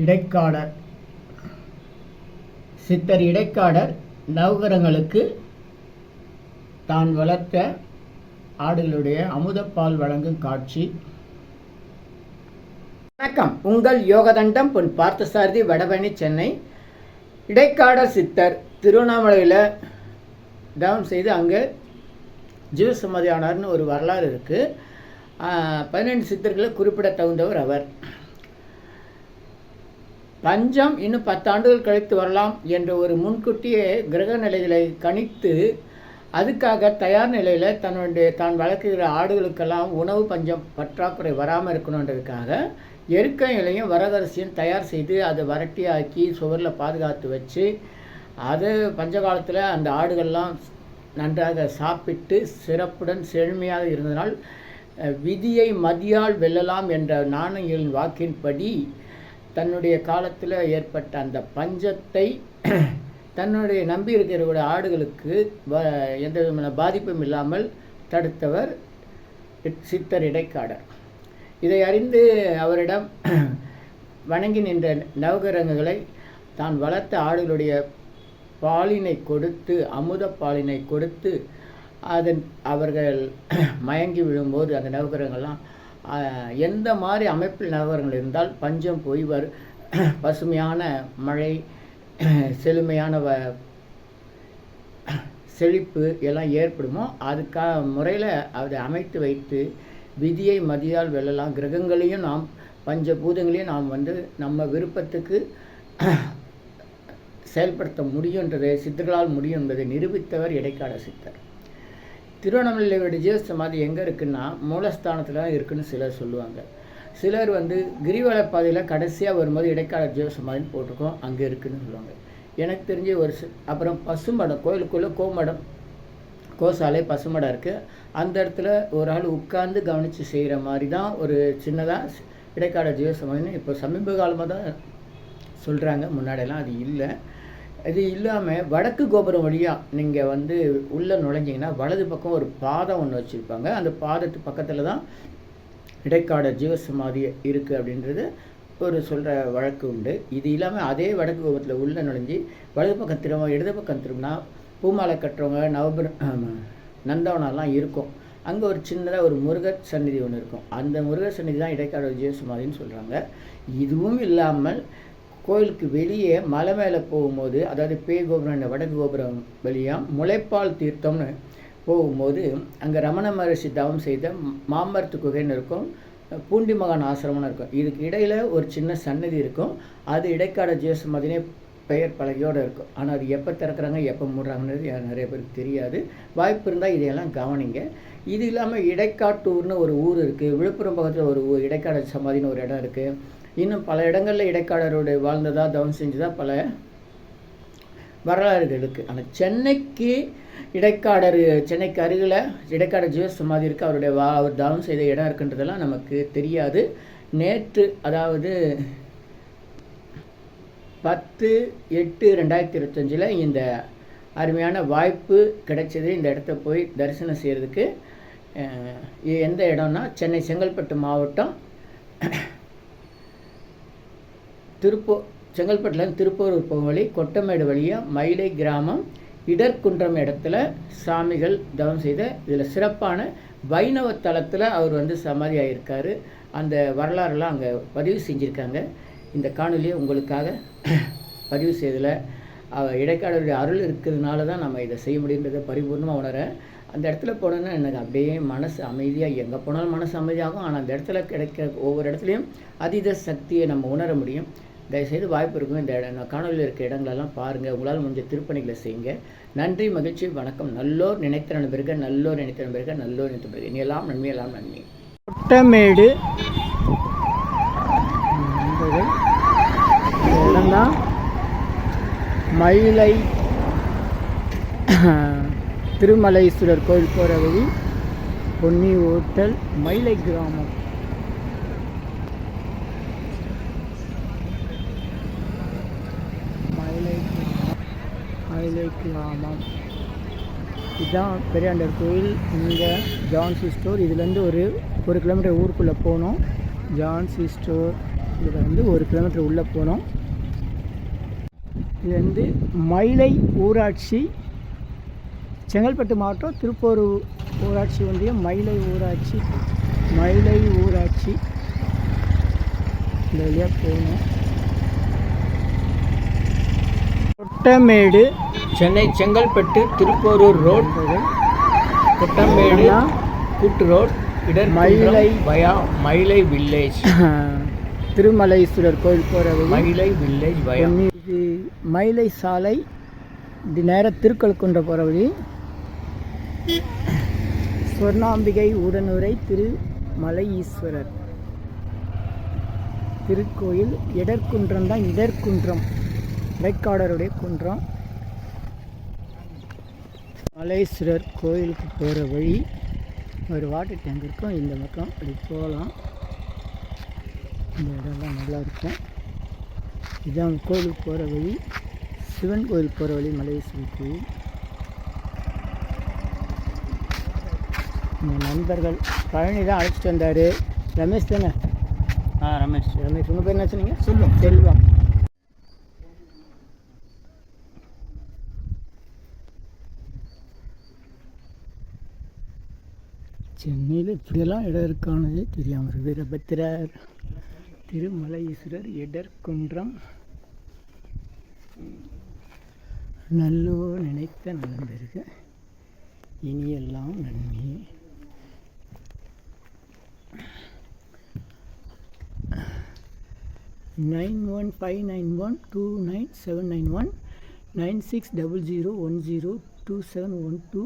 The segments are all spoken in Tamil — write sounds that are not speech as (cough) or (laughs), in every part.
இடைக்காடர். சித்தர் இடைக்காடர் நவகரங்களுக்கு தான் வளர்த்த ஆடுகளுடைய அமுதப்பால் வழங்கும் காட்சி. வணக்கம். உங்கள் யோகதண்டம் பொன் பார்த்தசாரதி வடபழனி சென்னை. இடைக்காடர் சித்தர் திருவண்ணாமலையில் தவம் செய்து அங்கே ஜீவ ஆனார்னு ஒரு வரலாறு இருக்குது பதினெண்டு சித்தர்களை குறிப்பிட தகுந்தவர் அவர். பஞ்சம் இன்னும் பத்தாண்டுகள் கழித்து வரலாம் என்ற ஒரு முன்கூட்டியே கிரக நிலைகளை கணித்து அதுக்காக தயார் நிலையில் தன்னுடைய தான் வளர்க்குகிற ஆடுகளுக்கெல்லாம் உணவு பஞ்சம் பற்றாக்குறை வராமல் இருக்கணுன்றதுக்காக எருக்க இலையும் வரகரிசியும் தயார் செய்து அதை வரட்டியாக்கி சுவரில் பாதுகாத்து வச்சு அது பஞ்ச காலத்தில் அந்த ஆடுகள்லாம் நன்றாக சாப்பிட்டு சிறப்புடன் செழுமையாக இருந்தனால் விதியை மதியால் வெல்லலாம் என்ற நாணயங்களின் வாக்கின்படி தன்னுடைய காலத்தில் ஏற்பட்ட அந்த பஞ்சத்தை (clears throat) தன்னுடைய நம்பி இருக்கிறவருடைய ஆடுகளுக்கு வ- எந்த விதமான பாதிப்பும் இல்லாமல் தடுத்தவர் சித்தர் இடைக்காடர். இதை அறிந்து அவரிடம் (clears throat) வணங்கி நின்ற நவகிரகங்களை தான் வளர்த்த ஆடுகளுடைய பாலினை கொடுத்து அமுத பாலினை கொடுத்து அதன் அவர்கள் (clears throat) மயங்கி விழும்போது அந்த நவகிரகங்கள்லாம் எந்த மாதிரி அமைப்பில் நிலவரங்கள் இருந்தால் பஞ்சம் போய் வரு பசுமையான மழை செழுமையான வ செழிப்பு எல்லாம் ஏற்படுமோ அதுக்காக முறையில் அதை அமைத்து வைத்து விதியை மதியால் வெல்லலாம். கிரகங்களையும் நாம் பஞ்சபூதங்களையும் நாம் வந்து நம்ம விருப்பத்துக்கு செயல்படுத்த முடியுன்றதை சித்தர்களால் முடியும் என்பதை நிரூபித்தவர் இடைக்கால சித்தர். திருவண்ணாமலையோட ஜீவ சமாதி எங்கே இருக்குன்னா மூலஸ்தானத்தில் தான் இருக்குன்னு சிலர் சொல்லுவாங்க. சிலர் வந்து கிரிவல பாதையில் கடைசியாக வரும்போது இடைக்கால ஜீவ சமாதின்னு போட்டிருக்கோம் அங்கே இருக்குன்னு சொல்லுவாங்க. எனக்கு தெரிஞ்ச ஒரு அப்புறம் பசுமடம் கோயிலுக்குள்ளே கோமடம் கோசாலை பசுமடம் இருக்குது அந்த இடத்துல ஒரு ஆள் உட்கார்ந்து கவனித்து செய்கிற மாதிரி தான் ஒரு சின்னதாக இடைக்கால ஜீவ சமாதின்னு இப்போ சமீப காலமாக தான் சொல்கிறாங்க முன்னாடியெல்லாம் அது இல்லை. இது இல்லாமல் வடக்கு கோபுரம் வழியாக நீங்கள் வந்து உள்ளே நுழைஞ்சிங்கன்னா வலது பக்கம் ஒரு பாதம் ஒன்று வச்சுருப்பாங்க. அந்த பாதத்து பக்கத்தில் தான் இடைக்காட ஜீவசமாதி இருக்குது அப்படின்றது ஒரு சொல்கிற வழக்கு உண்டு. இது இல்லாமல் அதே வடக்கு கோபுரத்தில் உள்ளே நுழைஞ்சி வலது பக்கம் திரும்ப இடது பக்கம் திரும்பினா பூமாலை கட்டுறவங்க நவபுர நந்தவனம்லாம் இருக்கும். அங்கே ஒரு சின்னதாக ஒரு முருகர் சந்நிதி ஒன்று இருக்கும். அந்த முருகர் சந்நிதி தான் இடைக்கால ஜீவசமாதின்னு சொல்கிறாங்க இதுவும் இல்லாமல் கோயிலுக்கு வெளியே மலை மேலே போகும்போது அதாவது பேய் கோபுரம் இந்த வடக்கு கோபுரம் வழியாக முளைப்பால் தீர்த்தம்னு போகும்போது அங்கே ரமண மகர்ஷி தவம் செய்த மாமரத்து குகைன்னு இருக்கும். பூண்டி மகான் ஆசிரமம்னு இருக்கும். இதுக்கு இடையில் ஒரு சின்ன சன்னதி இருக்கும். அது இடைக்கால ஜீவசமாதினே பெயர் பலகையோடு இருக்கும். ஆனால் அது எப்போ திறக்கிறாங்க எப்போ மூடுறாங்கன்றது யா- நிறைய பேருக்கு தெரியாது. வாய்ப்பு இருந்தால் இதையெல்லாம் கவனிங்க. இது இல்லாமல் இடைக்காட்டூர்னு ஒரு ஊர் இருக்குது விழுப்புரம் பக்கத்தில் ஒரு ஊர் இடைக்கால சமாதின்னு ஒரு இடம் இருக்குது இன்னும் பல இடங்களில் இடைக்காலருடைய வாழ்ந்ததாக தவம் செஞ்சதாக பல வரலாறுகள் இருக்குது ஆனால் சென்னைக்கு இடைக்காடர் சென்னைக்கு அருகில் இடைக்காடர் ஜீவ சமாதி இருக்குது அவருடைய வா அவர் தவம் செய்த இடம் இருக்குன்றதெல்லாம் நமக்கு தெரியாது. நேற்று அதாவது பத்து எட்டு ரெண்டாயிரத்தி இருபத்தஞ்சில் இந்த அருமையான வாய்ப்பு கிடைச்சது. இந்த இடத்த போய் தரிசனம் செய்கிறதுக்கு எந்த இடம்னா சென்னை செங்கல்பட்டு மாவட்டம் திருப்பூர் செங்கல்பட்டுலேருந்து திருப்பூர் போக வழி கொட்டமேடு வழியாக மயிலை கிராமம் இடர்குன்றம் இடத்துல சாமிகள் தவம் செய்த இதில் சிறப்பான வைணவ தலத்தில் அவர் வந்து சமாதி ஆகியிருக்காரு அந்த வரலாறுலாம் அங்கே பதிவு செஞ்சுருக்காங்க. இந்த காணொலியை உங்களுக்காக (clears throat) பதிவு செய்தில் அவ- இடைக்காலருடைய அருள் இருக்கிறதுனால தான் நம்ம இதை செய்ய முடியுன்றதை பரிபூர்ணமாக உணரேன் அந்த இடத்துல போனோன்னா எனக்கு அப்படியே மனசு அமைதியாக எங்கே போனாலும் மனசு அமைதியாகும். ஆனால் அந்த இடத்துல கிடைக்கிற ஒவ்வொரு இடத்துலையும் அதீத சக்தியை நம்ம உணர முடியும். தயவுசெய்து வாய்ப்பு இருக்கும் இந்த இடம். காணொலியில் இருக்க இடங்களெல்லாம் பாருங்கள் உங்களால் முடிஞ்ச திருப்பணிகளை செய்யுங்க. நன்றி மகிழ்ச்சி வணக்கம். நல்லோர் நினைத்த நண்பர்கள் நல்லோர் நினைத்த நண்பர்கள் நல்லோர் நினைத்த நண்பர்கள். நீ எல்லாம் நன்மை எல்லாம் நன்மை. கொட்டமேடு இடம்தான் மயிலை திருமலைஸ்வரர் கோயில் போகிற வழி பொன்னி ஓட்டல் மயிலை கிராமம் மயிலை ஆமாம் இதுதான் பெரியாண்டர் கோயில். இங்கே ஜான்சி ஸ்டோர் இதுலேருந்து ஒரு ஒரு கிலோமீட்டர் ஊருக்குள்ளே போகணும் ஜான்சி ஸ்டோர் இதில் வந்து ஒரு கிலோமீட்டர் உள்ளே போனோம். இது வந்து மயிலை ஊராட்சி செங்கல்பட்டு மாவட்டம் திருப்பூர் ஊராட்சி ஒன்றியம் மயிலை ஊராட்சி. மயிலை ஊராட்சி. இந்த வழியாக போகணும் கொட்டமேடு சென்னை செங்கல்பட்டு திருப்போரூர் ரோட். கொட்டமேடு கூட்டு ரோட். இடர் மயிலை. பயா மயிலை வில்லேஜ். (laughs) திருமலைஸ்வரர் கோயில் போகிற மயிலை வில்லேஜ் பயா இது மயிலை சாலை. இது நேராக திருக்கழுக்குன்ற போகிற வழி. சொர்ணாம்பிகை உடனுரை திரு மலை ஈஸ்வரர் திருக்கோயில் இடர்குன்றம் தான் இடர்குன்றம். இடைக்காடருடைய குன்றம். மலேஸ்வரர் கோயிலுக்கு போகிற வழி ஒரு வாட்டர் டேங்க் இருக்கும். இந்த பக்கம் அப்படி போகலாம். இந்த இடம்லாம் நல்லா இருக்கும். இதுதான் கோயிலுக்கு போகிற வழி. சிவன் கோயில் போகிற வழி மலேஸ்வரர் கோயில். இந்த நண்பர்கள் பழனி தான் அழைச்சிட்டு வந்தார். ரமேஷ் தானே? ஆ ரமேஷ். ரமேஷ் உங்கள் பேர் என்ன சொன்னீங்க? செல்வம். செல்வம். சென்னையில் இப்படியெல்லாம் இடம் இருக்கானதே தெரியாமல் இருக்குது வீரபத்திரர் திருமலையீஸ்வரர் இடர்குன்றம் நல்லோ நினைத்த நடந்திருக்கு இனியெல்லாம் நன்மை. Nine one five nine one two nine seven nine one nine six double zero one zero two seven one two.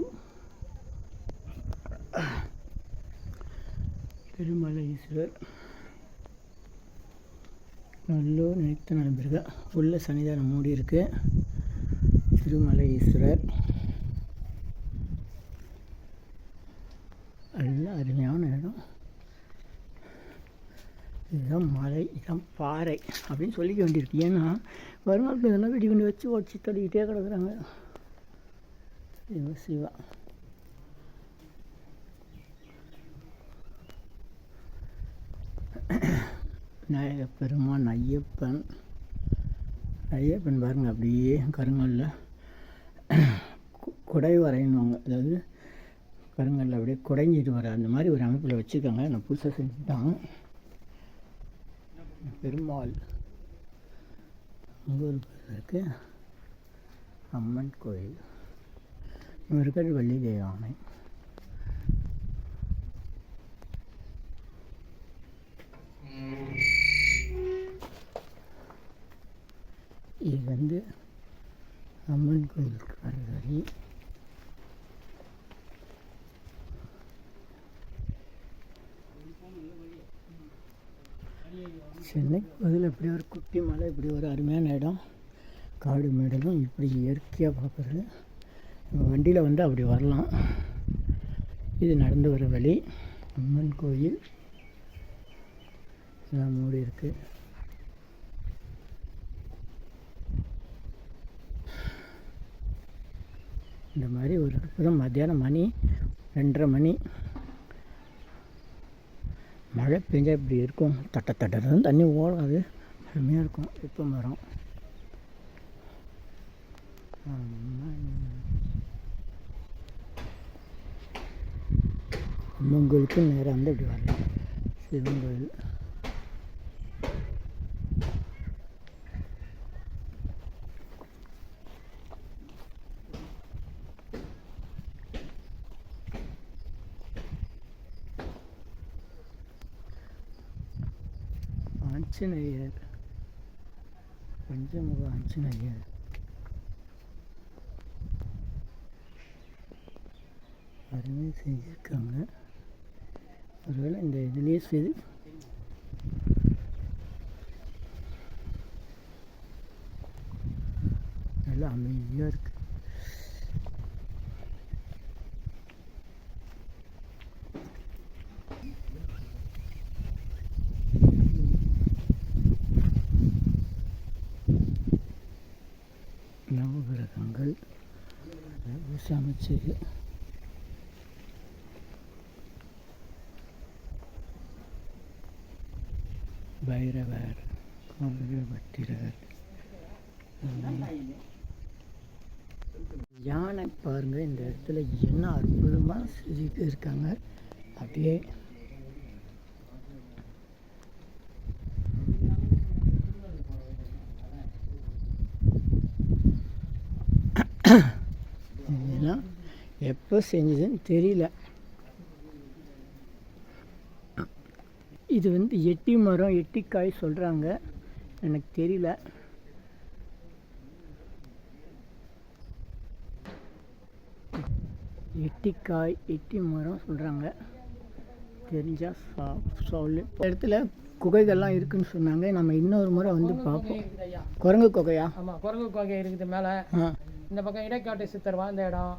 Thirumalai ஈஸ்வரர். நல்லூர் நினைத்த நண்பர்கள். உள்ள சன்னிதானம் மூடி இருக்கு திருமலை ஈஸ்வரர். நல்ல அருமையான இடம். இதுதான் மலை இதுதான் பாறை அப்படின்னு சொல்லிக்க வேண்டியிருக்கு. ஏன்னா வருமானத்தில் இதெல்லாம் வெடி கொண்டு வச்சு உடச்சி தடிக்கிட்டே கிடக்குறாங்க. சிவா. பெருமான் ஐயப்பன். ஐயப்பன் பாருங்கள் அப்படியே கருங்கல்ல கு- குடை வரையணுவாங்க அதாவது கருங்கல்ல அப்படியே குடைஞ்சிட்டு வர அந்த மாதிரி ஒரு அமைப்பில் வச்சுருக்காங்க. நான் புதுசாக செஞ்சுட்டாங்க. பெருமாள். அங்கே ஒரு அம்மன் கோயில். இங்கே வள்ளி தேவானை இது வந்து அம்மன் கோயிலுக்கு வர வழி சென்னை பகுதியில் இப்படி ஒரு குட்டி மலை இப்படி ஒரு அருமையான இடம். காடு மேடலும் இப்படி இயற்கையாக பார்க்குறது வண்டியில் வந்து அப்படி வரலாம். இது நடந்து வர வழி. அம்மன் கோயில். எல்லாம் மூடி இருக்குது இந்த மாதிரி ஒரு அற்புதம். மத்தியானம் மணி ரெண்டரை மணி. மழை பெஞ்சால் இப்படி இருக்கும். தட்ட தட்டன்னு தண்ணி ஓடாது. அருமையாக இருக்கும். இப்போ மரம். அம்மன் கோயிலுக்கு நேராக வந்து இப்படி வரலாம் சிவன் கோயில் ஆஞ்சநேயர் பஞ்சமுக ஆஞ்சநேயர் அருமை செஞ்சுருக்காங்க ஒருவேளை இந்த இதுலேயே செய்து நல்லா அமைதியாக இருக்கு நவகிரகங்கள் சமைச்சது பைரவர் பட்டிரர். யானை பாருங்க இந்த இடத்துல என்ன அற்புதமாக செஞ்சுட்டு இருக்காங்க. அப்படியே இதெல்லாம் எப்போ செஞ்சதுன்னு தெரியல. இது வந்து எட்டி மரம் எட்டிக்காய் சொல்கிறாங்க எனக்கு தெரியல. எட்டிக்காய் எட்டி மரம் சொல்கிறாங்க தெரிஞ்சால் சா சொல்லு. இடத்துல குகைகள்லாம் இருக்குன்னு சொன்னாங்க. நம்ம இன்னொரு முறை வந்து பார்ப்போம். குரங்கு குகையா? ஆமாம் குரங்கு கோகை இருக்குது மேலே. இந்த பக்கம் இடைக்காட்டு சித்தர் வாழ்ந்த இடம்.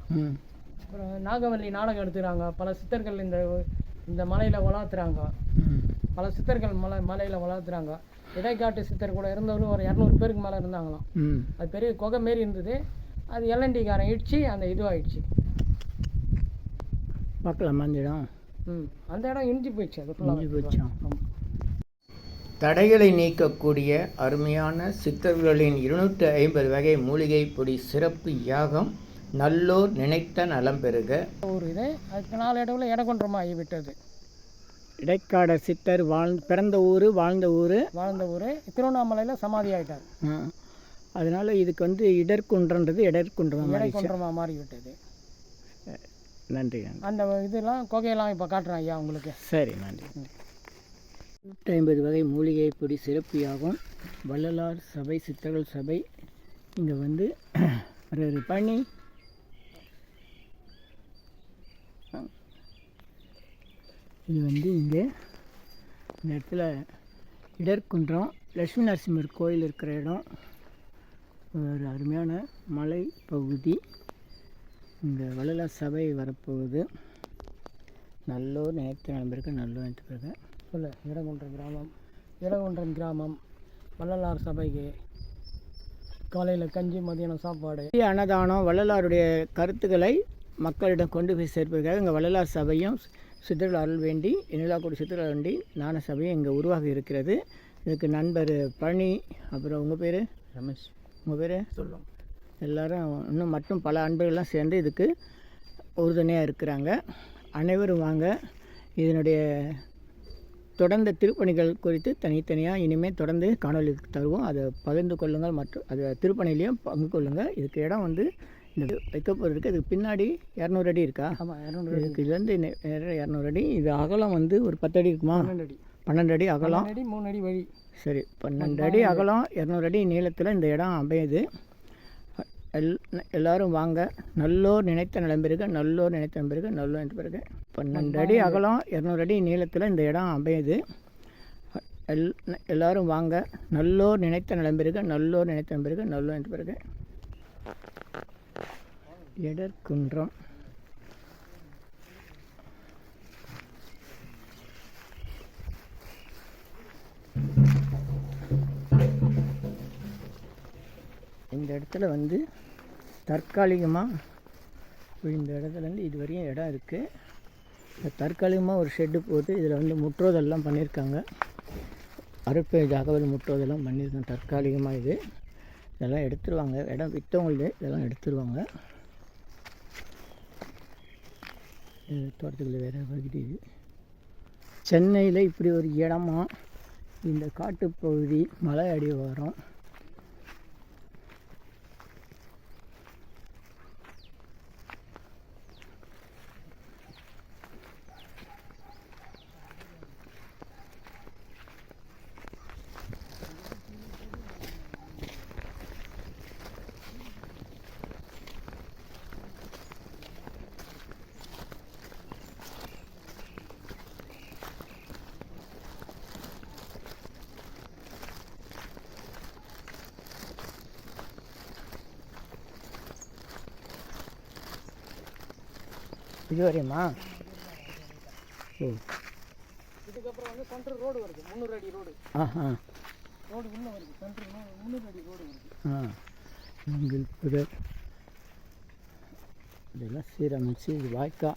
அப்புறம் நாகவல்லி நாடகம் எடுத்துக்கிறாங்க. பல சித்தர்கள் இந்த இந்த மலையில் வளர்த்துறாங்க. பல சித்தர்கள் மலை மலையில் வளர்த்துறாங்க. இடைக்காட்டு சித்தர் கூட இருந்தவரும் ஒரு இரநூறு பேருக்கு மேலே இருந்தாங்களாம். அது பெரிய குகை மாரி இருந்தது. அது எல்என்டிக்காரன் இடிச்சு அந்த இதுவாகிடுச்சு பார்க்கலாமா அந்த இடம்? ம். அந்த இடம் இடிஞ்சு போயிடுச்சு. அது தடைகளை நீக்கக்கூடிய அருமையான சித்தர்களின் இருநூற்றி ஐம்பது வகை மூலிகை பொடி சிறப்பு யாகம் நல்லோர் நினைத்த நலம் பெறுக. ஒரு இது அதுக்கு நாலு இடத்துல இடக்கொன்றமாக ஆகி விட்டது. இடைக்காடர் சித்தர் வாழ் பிறந்த ஊர் வாழ்ந்த ஊர். வாழ்ந்த ஊர் திருவண்ணாமலையில் சமாதி ஆயிட்டார். அதனால் இதுக்கு வந்து இடர்குன்றன்றது இடர்குன்றம் மாதிரி இடைக்கொன்றமாக மாறி விட்டது நன்றி. அந்த இதெல்லாம் குகையெல்லாம் இப்போ காட்டுறேன் ஐயா உங்களுக்கு. சரி நன்றி நூற்றி ஐம்பது வகை மூலிகை பொடி சிறப்பு யாகம் வள்ளலார் சபை சித்தர்கள் சபை இங்கே வந்து ஒரு இது வந்து இங்கே இந்த இடத்துல இடர்குன்றம் லட்சுமி நரசிம்மர் கோயில் இருக்கிற இடம். ஒரு அருமையான மலை பகுதி. இந்த வள்ளலார் சபை வரப்போகுது. நல்லோர் நேற்று நண்பருக்கு நல்லோர் நேற்று பிறகு. சொல்லு இடகுன்றம் கிராமம் இடகுன்றம் கிராமம் வள்ளலார் சபைக்கு காலையில் கஞ்சி மதியானம் சாப்பாடு. அன்னதானம் வள்ளலாருடைய கருத்துக்களை மக்களிடம் கொண்டு போய் சேர்ப்பதற்காக இங்கே வள்ளலார் சபையும் சித்தர்கள் அருள் வேண்டி எண்ணிலாக்குடி சித்தர்கள் வேண்டி ஞான சபையும் இங்கே உருவாகி இருக்கிறது. இதுக்கு நண்பர் பழனி அப்புறம் உங்கள் பேர்? ரமேஷ். உங்கள் பேர்? சொல்லும் எல்லாரும் இன்னும் மற்றும் பல அன்பர்கள்லாம் சேர்ந்து இதுக்கு உறுதுணையாக இருக்கிறாங்க. அனைவரும் வாங்க. இதனுடைய தொடர்ந்த திருப்பணிகள் குறித்து தனித்தனியாக இனிமேல் தொடர்ந்து காணொளி தருவோம். அதை பகிர்ந்து கொள்ளுங்கள் மற்றும் அது திருப்பணிலையும் பங்கு கொள்ளுங்கள். இதுக்கு இடம் வந்து இந்த வைக்கப்போர் இருக்குது இதுக்கு பின்னாடி இரநூறு அடி இருக்கா? ஆமாம் இரநூறு இதுக்கு இதுலேருந்து இரநூறு அடி. இது அகலம் வந்து ஒரு பத்து அடி இருக்குமா? பன்னெண்டு அடி. பன்னெண்டு அடி அகலம். அடி மூணு அடி வழி. சரி பன்னெண்டு அடி அகலம் இரநூறு அடி நீளத்தில் இந்த இடம் அமையுது. எல் எல்லாரும் வாங்க. நல்லோர் நினைத்த நிலம்பிருக்க நல்லோர் நினைத்த நம்பிருக்க நல்லோர் நினைத்த பிறகு. பன்னெண்டு அடி அகலம் இரநூறு அடி நீளத்தில் இந்த இடம் அமையுது. எல் எல்லாரும் வாங்க. நல்லோர் நினைத்த நிலம்பிருக்க நல்லோர் நினைத்த நம்பிருக்க நல்லோர் நினைத்த பிறகு. எடற்குன்றம். இந்த இடத்துல வந்து தற்காலிகமாக இந்த இடத்துலேருந்து இது வரையும் இடம் இருக்குது தற்காலிகமாக ஒரு ஷெட்டு போட்டு இதில் வந்து முற்றோதெல்லாம் பண்ணியிருக்காங்க அறுப்பை தகவல் முற்றோதெல்லாம் பண்ணியிருக்காங்க தற்காலிகமாக இது. இதெல்லாம் எடுத்துருவாங்க. இடம் விற்றவங்களுது இதெல்லாம் எடுத்துருவாங்க இது தோட்டத்துக்குள்ள வேறு பகுதி சென்னையில் இப்படி ஒரு இடமா இந்த காட்டுப்பகுதி மலை அடிவாரம் இது வரையுமா ஓ இதுக்கப்புறம் வந்து சென்ட்ரல் ரோடு வருது முந்நூறு அடி ரோடு ஆஹா. ரோடு உள்ள வருது சென்ட்ரல் முந்நூறு அடி ரோடு வருது. ஆ. எங்கள் புதர் இதெல்லாம் சீரமைச்சு இது வாய்க்கா.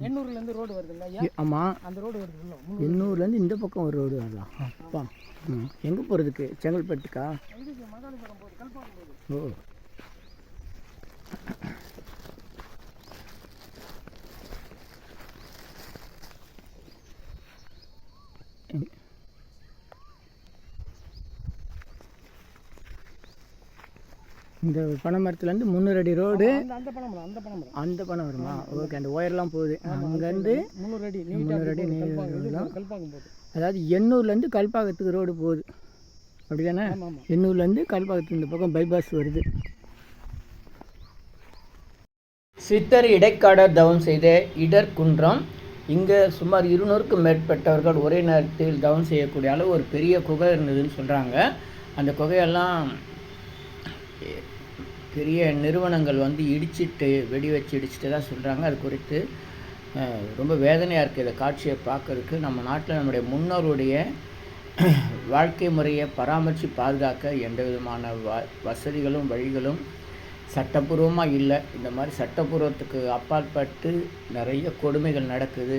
எண்ணூர்லேருந்து ரோடு வருதுங்க ஐயா ஆமாம் அந்த ரோடு வருது உள்ள முன்னூறு எண்ணூர்லேருந்து இந்த பக்கம் ஒரு ரோடு வரலாம். அப்பா. ம். எங்கே போகிறதுக்கு செங்கல்பட்டுக்கா? இதுக்கு மகாலிபுரம் போகுது கல்பாக்கம் போகுது. ஓ. இந்த பனை மரத்துலேருந்து முந்நூறு அடி ரோடு. அந்த பணம் மரம் அந்த பணம் மரம் அந்த பணம் வருமா ஓகே அந்த ஒயர்லாம் போகுது. அங்கேருந்து முந்நூறு அடி முந்நூறு அடி கல்பாக்கம் போகுது அதாவது எண்ணூர்லேருந்து கல்பாக்கத்துக்கு ரோடு போகுது. அப்படி தானே எண்ணூர்லேருந்து கல்பாக்கத்துக்கு இந்த பக்கம் பைபாஸ் வருது. சித்தர் இடைக்காடர் தவம் செய்த இடர்குன்றம் இங்கே சுமார் இருநூறுக்கும் மேற்பட்டவர்கள் ஒரே நேரத்தில் தவம் செய்யக்கூடிய அளவு ஒரு பெரிய குகை இருந்ததுன்னு சொல்கிறாங்க அந்த குகையெல்லாம் பெரிய நிறுவனங்கள் வந்து இடிச்சிட்டு வெடி வச்சு இடிச்சிட்டு தான் சொல்கிறாங்க அது குறித்து ரொம்ப வேதனையாக இருக்குது இந்த காட்சியை பார்க்கறதுக்கு. நம்ம நாட்டில் நம்முடைய முன்னோருடைய (clears throat) வாழ்க்கை முறையை பராமரித்து பாதுகாக்க எந்த விதமான வ வசதிகளும் வழிகளும் சட்டப்பூர்வமாக இல்லை. இந்த மாதிரி சட்டப்பூர்வத்துக்கு அப்பாற்பட்டு நிறைய கொடுமைகள் நடக்குது.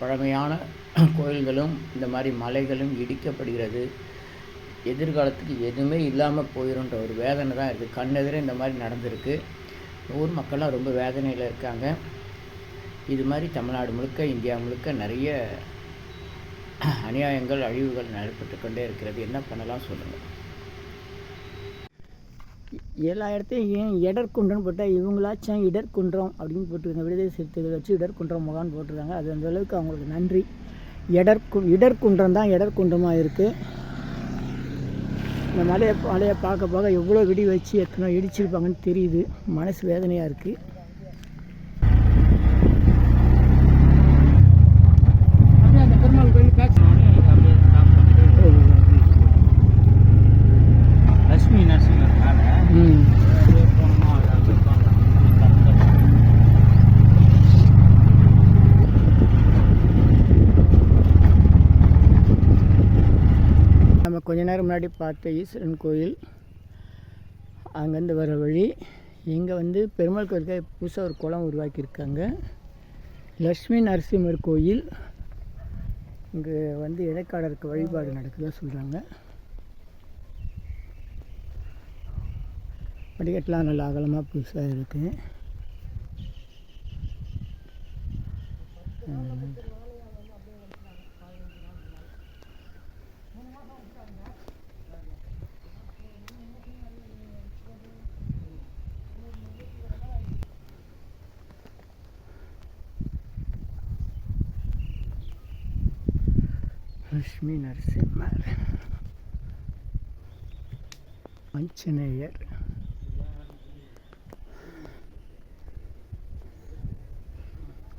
பழமையான (clears throat) கோயில்களும் இந்த மாதிரி மலைகளும் இடிக்கப்படுகிறது. எதிர்காலத்துக்கு எதுவுமே இல்லாமல் போயிருன்ற ஒரு வேதனை தான் இருக்குது. கண்ணெதிரே இந்த மாதிரி நடந்திருக்கு. ஊர் மக்கள்லாம் ரொம்ப வேதனையில் இருக்காங்க. இது மாதிரி தமிழ்நாடு முழுக்க இந்தியா முழுக்க நிறைய அநியாயங்கள் அழிவுகள் நடைபெற்று கொண்டே இருக்கிறது. என்ன பண்ணலாம் சொல்லுங்கள் எல்லா இடத்தையும் ஏன் இடர்குன்றம்னு போட்டால் இவங்களாச்சும் இடர்குன்றம் அப்படின்னு போட்டுருக்காங்க. விடுதலை சிறுத்தைகள் வச்சு இடர்குன்றம் முகான்னு போட்டிருக்காங்க. அது அந்த அளவுக்கு அவங்களுக்கு நன்றி. இடர்கு இடர்குன்றம் தான் இடர்குன்றமாக இருக்குது இந்த மலையை மலையை பார்க்க பார்க்க எவ்வளோ வெடி வச்சு எத்தனை இடிச்சிருப்பாங்கன்னு தெரியுது. மனசு வேதனையாக இருக்குது அப்படியே அந்த பெருமாள் கோயில் பேக்ஸ் லட்சுமி நரசிம்மர்னால ம் அப்படியே போனோமா அது அப்படியே பார்க்கலாம். நம்ம கொஞ்ச நேரம் முன்னாடி பார்த்த ஈஸ்வரன் கோயில் அங்கேருந்து வர வழி இங்கே வந்து பெருமாள் கோயிலுக்கு புதுசாக ஒரு குளம் உருவாக்கியிருக்காங்க. லக்ஷ்மி நரசிம்மர் கோயில் இங்கே வந்து இடைக்காடருக்கு வழிபாடு நடக்குதா சொல்கிறாங்க படிக்கட்டெலாம் நல்லா அகலமாக புதுசாக இருக்குது லக்ஷ்மி நரசிம்மர் ஆஞ்சநேயர்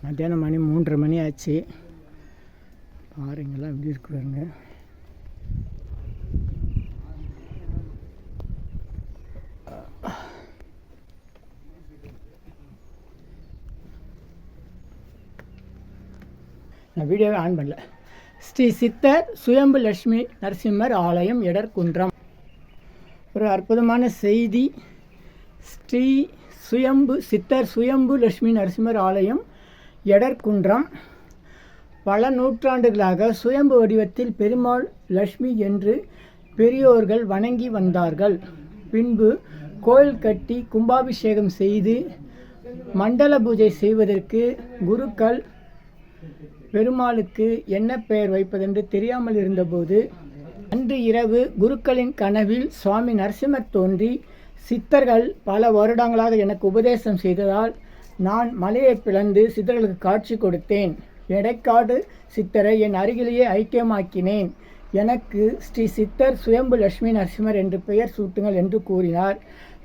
மத்தியானம் மணி மூன்றரை மணி ஆச்சு பாருங்கள்லாம் எப்படி இருக்கு நான் வீடியோவே ஆன் பண்ணல. ஸ்ரீ சித்தர் சுயம்பு லட்சுமி நரசிம்மர் ஆலயம் எடர்குன்றம் ஒரு அற்புதமான செய்தி. ஸ்ரீ சுயம்பு சித்தர் சுயம்பு லட்சுமி நரசிம்மர் ஆலயம் எடற்குன்றம். பல நூற்றாண்டுகளாக சுயம்பு வடிவத்தில் பெருமாள் லட்சுமி என்று பெரியோர்கள் வணங்கி வந்தார்கள். பின்பு கோயில் கட்டி கும்பாபிஷேகம் செய்து மண்டல பூஜை செய்வதற்கு குருக்கள் பெருமாளுக்கு என்ன பெயர் வைப்பதென்று தெரியாமல் இருந்தபோது அன்று இரவு குருக்களின் கனவில் சுவாமி நரசிம்மர் தோன்றி சித்தர்கள் பல வருடங்களாக எனக்கு உபதேசம் செய்ததால் நான் மலையை பிளந்து சித்தர்களுக்கு காட்சி கொடுத்தேன். எடைக்காடு சித்தரை என் அருகிலேயே ஐக்கியமாக்கினேன். எனக்கு ஸ்ரீ சித்தர் சுயம்பு லட்சுமி நரசிம்மர் என்று பெயர் சூட்டுங்கள் என்று கூறினார்.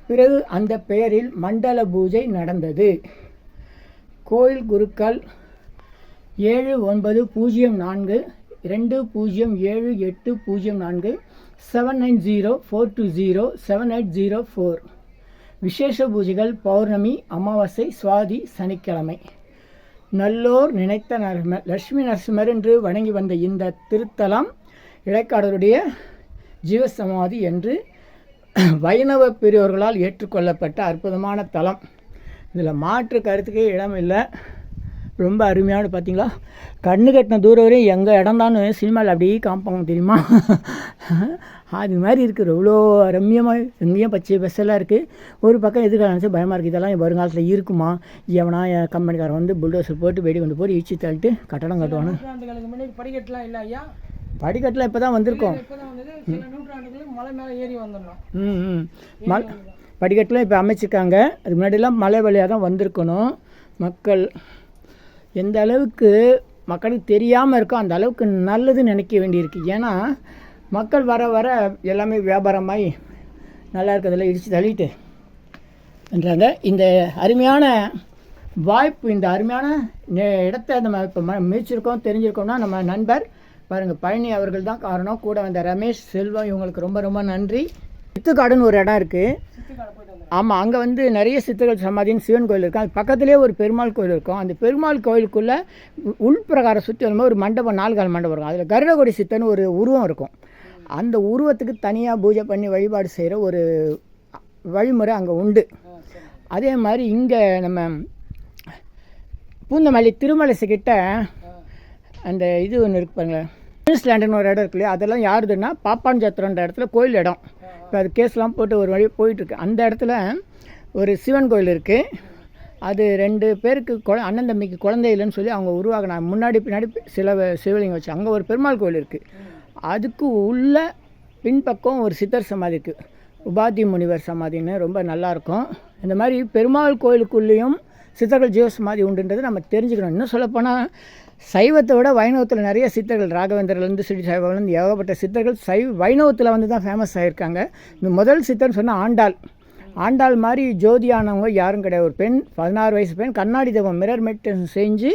பிறகு அந்த பெயரில் மண்டல பூஜை நடந்தது. கோயில் குருக்கள் ஏழு ஒன்பது பூஜ்ஜியம் நான்கு ரெண்டு பூஜ்ஜியம் ஏழு எட்டு பூஜ்ஜியம் நான்கு seven nine zero four two zero seven eight zero four விசேஷ பூஜைகள் பௌர்ணமி அமாவாசை சுவாதி சனிக்கிழமை. நல்லோர் நினைத்த நரசிம்மர் லட்சுமி நரசிம்மர் என்று வணங்கி வந்த இந்த திருத்தலம் இடைக்காடருடைய ஜீவசமாதி என்று வைணவ பெரியோர்களால் ஏற்றுக்கொள்ளப்பட்ட அற்புதமான தலம். இதில் மாற்று கருத்துக்கே இடம் இல்லை ரொம்ப அருமையான பார்த்தீங்களா? கண்ணு கட்டின தூரம் வரையும் எங்கள் இடம் தான் சினிமாவில் அப்படியே காமிப்பாங்க தெரியுமா? (laughs) அது மாதிரி இருக்குது எவ்வளோ ரம்மியமாக எங்கேயும் பச்சை பஸ்ஸெல்லாம் இருக்குது ஒரு பக்கம் எதுக்காக நினச்சி பயமாக இருக்குது இதெல்லாம் வருங்காலத்தில் இருக்குமா? எவனா என் கம்பெனிக்காரன் வந்து புல்டோசர் போட்டு வெடி கொண்டு போட்டு இடிச்சு தள்ளிட்டு கட்டடம் கட்டுவானு படிக்கட்டுலாம் இல்லை ஐயா? படிக்கட்டில் இப்போ தான் வந்திருக்கோம் மலை மேலே ஏறி வந்துடணும் ம் ம். மல் படிக்கட்டுலாம் இப்போ அமைச்சிருக்காங்க. அதுக்கு முன்னாடிலாம் மலை வழியாக தான் வந்திருக்கணும். மக்கள் எந்த அளவுக்கு மக்களுக்கு தெரியாமல் இருக்கோ அந்த அளவுக்கு நல்லதுன்னு நினைக்க வேண்டியிருக்கு. ஏன்னா மக்கள் வர வர எல்லாமே வியாபாரமாகி நல்லா இருக்கிறதெல்லாம் இடித்து தள்ளிட்டு என்றாங்க. இந்த அருமையான வாய்ப்பு இந்த அருமையான நே- இடத்த நம்ம இப்போ ம மிதிச்சிருக்கோம் தெரிஞ்சிருக்கோம்னா நம்ம நண்பர் பாருங்கள் பழனி அவர்கள் தான் காரணம். கூட வந்த ரமேஷ் செல்வம் இவங்களுக்கு ரொம்ப ரொம்ப நன்றி. சித்துக்காடுன்னு ஒரு இடம் இருக்குது ஆமாம் அங்கே வந்து நிறைய சித்தர்கள் சமாதின்னு சிவன் கோயில் இருக்கும் அது பக்கத்துலேயே ஒரு பெருமாள் கோயில் இருக்கும். அந்த பெருமாள் கோயிலுக்குள்ளே உள்பிரகாரம் சுற்றி வரும்போது ஒரு மண்டபம் நாலு கால் மண்டபம் இருக்கும். அதில் கருடகொடி சித்தன்னு ஒரு உருவம் இருக்கும். அந்த உருவத்துக்கு தனியாக பூஜை பண்ணி வழிபாடு செய்கிற ஒரு வழிமுறை அங்கே உண்டு. அதே மாதிரி இங்கே நம்ம பூந்தமல்லி திருமலைசுக்கிட்ட கிட்ட அந்த இது ஒன்று இருக்கு பாருங்களேன். நியூசிலாண்டுன்னு ஒரு இடம் இருக்கு இல்லையா? அதெல்லாம் யாருதுன்னா பாப்பான் சத்திரன்ற இடத்துல கோயில் இடம். இப்போ அது கேஸ்லாம் போட்டு ஒரு வழி போயிட்டுருக்கு அந்த இடத்துல ஒரு சிவன் கோயில் இருக்குது அது ரெண்டு பேருக்கு குழ அண்ணன் தம்பிக்கு குழந்தை இல்லைன்னு சொல்லி அவங்க உருவாக்கினாங்க முன்னாடி பின்னாடி சில சிவலிங்கம் வச்சு. அங்கே ஒரு பெருமாள் கோயில் இருக்குது அதுக்கு உள்ள பின்பக்கம் ஒரு சித்தர் சமாதி இருக்குது உபாதி முனிவர் சமாதின்னு ரொம்ப நல்லாயிருக்கும் இந்த மாதிரி பெருமாள் கோயிலுக்குள்ளேயும் சித்தர்கள் ஜீவ சமாதி உண்டுன்றது நம்ம தெரிஞ்சுக்கணும். இன்னும் சொல்லப்போனால் சைவத்தை விட வைணவத்தில் நிறைய சித்தர்கள் ராகவேந்திரலேருந்து ஸ்ரீ சைவம்லேருந்து ஏகப்பட்ட சித்தர்கள் சைவ வைணவத்தில் வந்து தான் ஃபேமஸ் ஆகியிருக்காங்க இந்த முதல் சித்தர்னு சொன்னால் ஆண்டாள். ஆண்டாள் மாதிரி ஜோதியானவங்க யாரும் கிடையாது. ஒரு பெண் பதினாறு வயசு பெண் கண்ணாடி தெய்வம் மிரர் மெடிடேஷன் செஞ்சு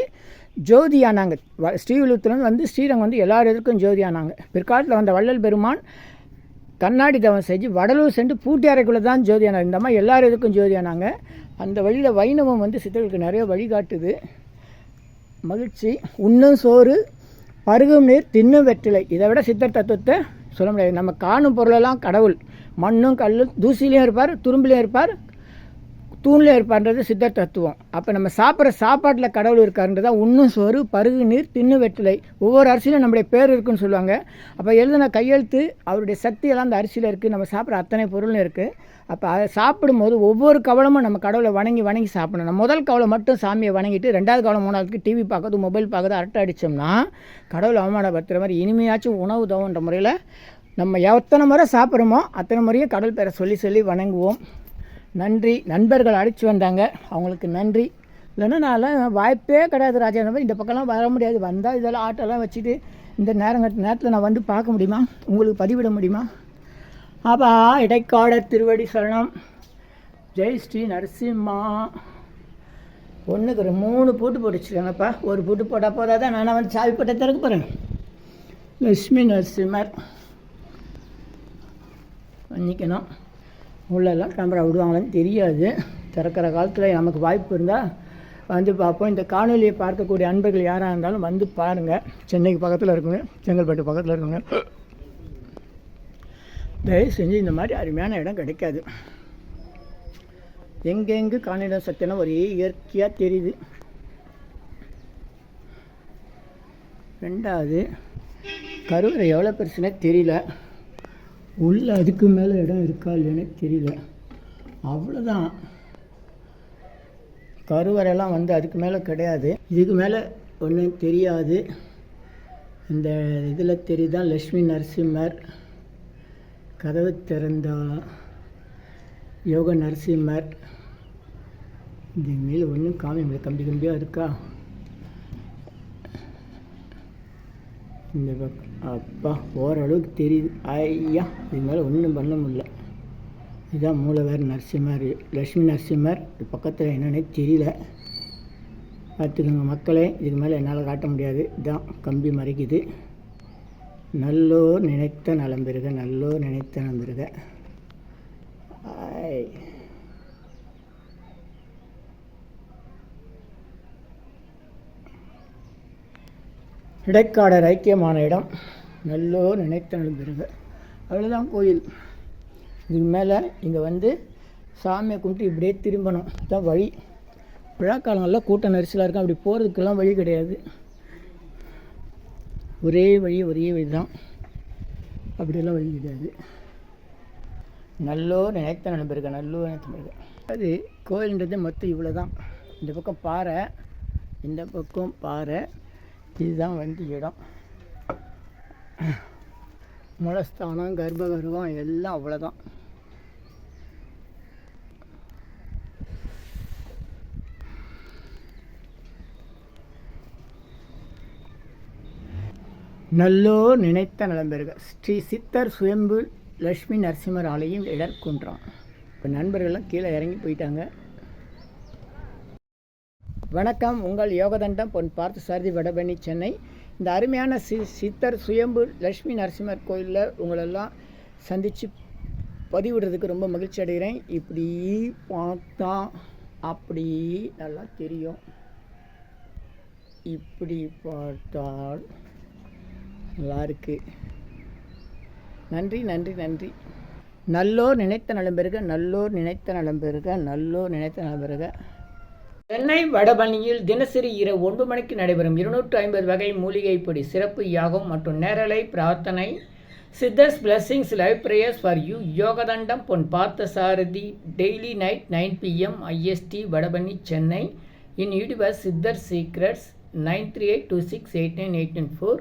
ஜோதியானாங்க வ- ஸ்ரீவில்லிபுத்தூர்லேருந்து வந்து ஸ்ரீரங்கம் வந்து எல்லார் எதுக்கும் ஜோதியானாங்க பிற்காலத்தில் வந்த வள்ளல் பெருமான் கண்ணாடி தவம் செஞ்சு வடலூர் சென்று பூட்டியாரைக்குள்ளே தான் ஜோதியானாங்க இந்த மாதிரி எல்லார் எதுக்கும் ஜோதியானாங்க அந்த வழியில் வைணவம் வந்து சித்தர்களுக்கு நிறைய வழிகாட்டுது. மகிழ்ச்சி உண்ணும் சோறு பருகும் நீர் தின்னும் வெற்றிலை. இதை விட சித்தர் தத்துவத்தை சொல்ல முடியாது. நம்ம காணும் பொருளெல்லாம் கடவுள். மண்ணும் கல்லும் தூசிலையும் இருப்பார் துரும்புலையும் இருப்பார் தூண்லையும் இருப்பார்ன்றது சித்தர் தத்துவம். அப்போ நம்ம சாப்பிட்ற சாப்பாட்டில் கடவுள் இருக்காருன்றது தான் உண்ணும் சோறு பருகு நீர் தின்னு வெற்றிலை. ஒவ்வொரு அரிசியிலும் நம்முடைய பேர் இருக்குன்னு சொல்லுவாங்க. அப்போ எழுதின கையெழுத்து அவருடைய சக்தியெல்லாம் அந்த அரிசியில் இருக்குது நம்ம சாப்பிட்ற அத்தனை பொருளும் இருக்குது அப்போ அதை சாப்பிடும்போது ஒவ்வொரு கவலமும் நம்ம கடவுளை வணங்கி வணங்கி சாப்பிடணும். நம்ம முதல் கவலை மட்டும் சாமியை வணங்கிட்டு ரெண்டாவது கவலை மூணாவதுக்கு டிவி பார்க்கறது மொபைல் பார்க்கறது அரட்டை அடித்தோம்னா கடவுளை அவமானப்படுத்துகிற மாதிரி இனிமையாச்சும் உணவு தவன்ற முறையில் நம்ம எத்தனை முறை சாப்பிட்றோமோ அத்தனை முறையும் கடவுள் பேரை சொல்லி சொல்லி வணங்குவோம். நன்றி. நண்பர்கள் அழைச்சி வந்தாங்க. அவங்களுக்கு நன்றி. இல்லைன்னா நான்லாம் வாய்ப்பே கிடையாது ராஜா இந்த மாதிரி இந்த பக்கம்லாம் வர முடியாது. வந்தால் இதெல்லாம் ஆட்டோலாம் வச்சுட்டு இந்த நேரங்கட்ட நேரத்தில் நான் வந்து பார்க்க முடியுமா? உங்களுக்கு பதிவிட முடியுமா? அப்பா இடைக்காட திருவடி சரணம். ஜெய் ஸ்ரீ நரசிம்மா. ஒன்றுக்கு ஒரு மூணு பூட்டு போட்டு ஒரு பூட்டு போட்டால் போதாதான் நான் வந்து சாவி போட்ட திறக்க போகிறேன் லட்சுமி நரசிம்மர். பண்ணிக்கணும் உள்ளெல்லாம் கேமரா விடுவாங்களான்னு தெரியாது. திறக்கிற காலத்தில் நமக்கு வாய்ப்பு இருந்தால் வந்து பார்ப்போம். இந்த காணொலியை பார்க்கக்கூடிய அன்பர்கள் யாராக இருந்தாலும் வந்து பாருங்கள் சென்னைக்கு பக்கத்தில் இருக்குங்க. செங்கல்பட்டு பக்கத்தில் இருக்குங்க. தயவு செஞ்சு இந்த மாதிரி அருமையான இடம் கிடைக்காது. எங்கெங்கு காணிடம் சத்தியம்னா ஒரே இயற்கையாக தெரியுது. ரெண்டாவது கருவறை எவ்வளோ பெருசுனே தெரியல. உள்ளே அதுக்கு மேலே இடம் இருக்கா இல்லைன்னு தெரியல. அவ்வளோதான் கருவறையெல்லாம் வந்து அதுக்கு மேலே கிடையாது. இதுக்கு மேலே ஒன்றும் தெரியாது. இந்த இதில் தெரியுதான் லக்ஷ்மி நரசிம்மர். கதவு திறந்தா யோக நரசிம்மர். இது மேலே ஒன்றும் காமி கம்பி கம்பியாக இருக்கா? இந்த பக்கம் அப்பா ஓரளவுக்கு தெரியுது. ஐயா இது மேலே ஒன்றும் பண்ண முடியல. இதுதான் மூலவர் நரசிம்மர். லக்ஷ்மி நரசிம்மர் இது பக்கத்தில் என்னன்னே தெரியல. பார்த்துக்கோங்க மக்களே இதுக்கு மேலே என்னால் காட்ட முடியாது. இதுதான் கம்பி மறைக்குது. நல்லோர் நினைத்த நலம் பெறுக நல்லோர் நினைத்த நலம் பெறுக. இடைக்காடர் ஐக்கியமான இடம் நல்லோர் நினைத்த நலம் பெருக அவ்வளோதான் கோயில். இதுக்கு மேலே இங்கே வந்து சாமியை கும்பிட்டு இப்படியே திரும்பணும். இதுதான் வழி. விழாக்காலங்களில் கூட்ட நெரிசலாக இருக்கும். அப்படி போகிறதுக்கெல்லாம் வழி கிடையாது. ஒரே வழி ஒரே வழி தான் அப்படியெல்லாம் வழி கிடையாது. நல்லோர் நினைத்த நண்பர்கள் நல்லோர் நினைத்த நண்பர்கள் அது கோயில்ன்றது மொத்தம் இவ்வளோ தான் இந்த பக்கம் பாறை இந்த பக்கம் பாறை இதுதான் வந்து இடம். மூலஸ்தானம் கர்ப்பகர்வம் எல்லாம் அவ்வளோதான் நல்லோ நினைத்த நலம்பெறுக ஸ்ரீ சித்தர் சுயம்பு லட்சுமி நரசிம்மர் ஆலயம் இடர்குன்றம் இப்போ நண்பர்கள்லாம் கீழே இறங்கி போயிட்டாங்க. வணக்கம். உங்கள் யோகதண்டம் பொன் பார்த்து சாரதி வடபணி சென்னை. இந்த அருமையான சி சித்தர் சுயம்பு லட்சுமி நரசிம்மர் கோயிலில் உங்களெல்லாம் சந்தித்து பதிவிடுறதுக்கு ரொம்ப மகிழ்ச்சி அடைகிறேன். இப்படி பார்த்தா அப்படி நல்லா தெரியும். இப்படி பார்த்தால் நல்லா இருக்குது நன்றி நன்றி நன்றி. நல்லோர் நினைத்த நலம் பெறுக நல்லோர் நினைத்த நலம் பெறுக நல்லோர் நினைத்த நலம் பெறுக. சென்னை வடபணியில் தினசரி இரவு ஒன்று மணிக்கு நடைபெறும் இருநூற்று ஐம்பது வகை மூலிகை பொடி சிறப்பு யாகம் மற்றும் நேரலை பிரார்த்தனை. Siddhars blessings live prayers for you யோகதண்டம் Pon Parthasarathy daily night nine PM IST Vadapalani Chennai. In YouTuber Siddhar secrets nine three eight two six eight nine eight nine four